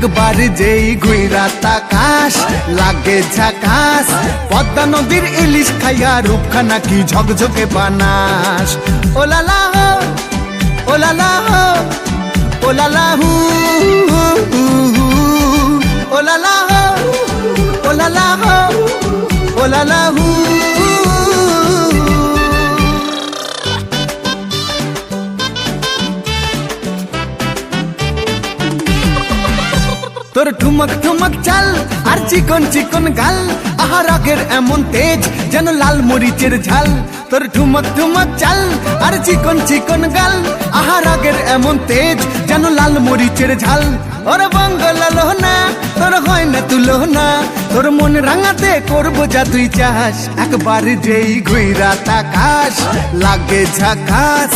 একবার যেই ঘুইরা তাকাস, লাগে ঝাকাস, পদ্মা নদীর ইলিশ খাইয়া রূপখানা কি ঝকঝকে বানাস। ওলালা হো ওলালা হো ওলালা হু ওলালা হো ওলালা হো ওলালা হু। তোর ঠুমক ঠুমক চাল আর চিকন চিকন গাল। আহা, রাগের এমন তেজ যেন লাল মরিচের ঝাল। তোর ঠুমক ঠুমক চাল আর চিকন চিকন গাল। আহা, রাগের এমন তেজ যেন লাল মরিচের ঝাল। ওর বঙ্গল না, তোর হয় না তুলো না। তোর মন রাঙাতে করব যা তুই চাস একবার যেই ঘুইরা তাকাস, লাগে ঝাকাস।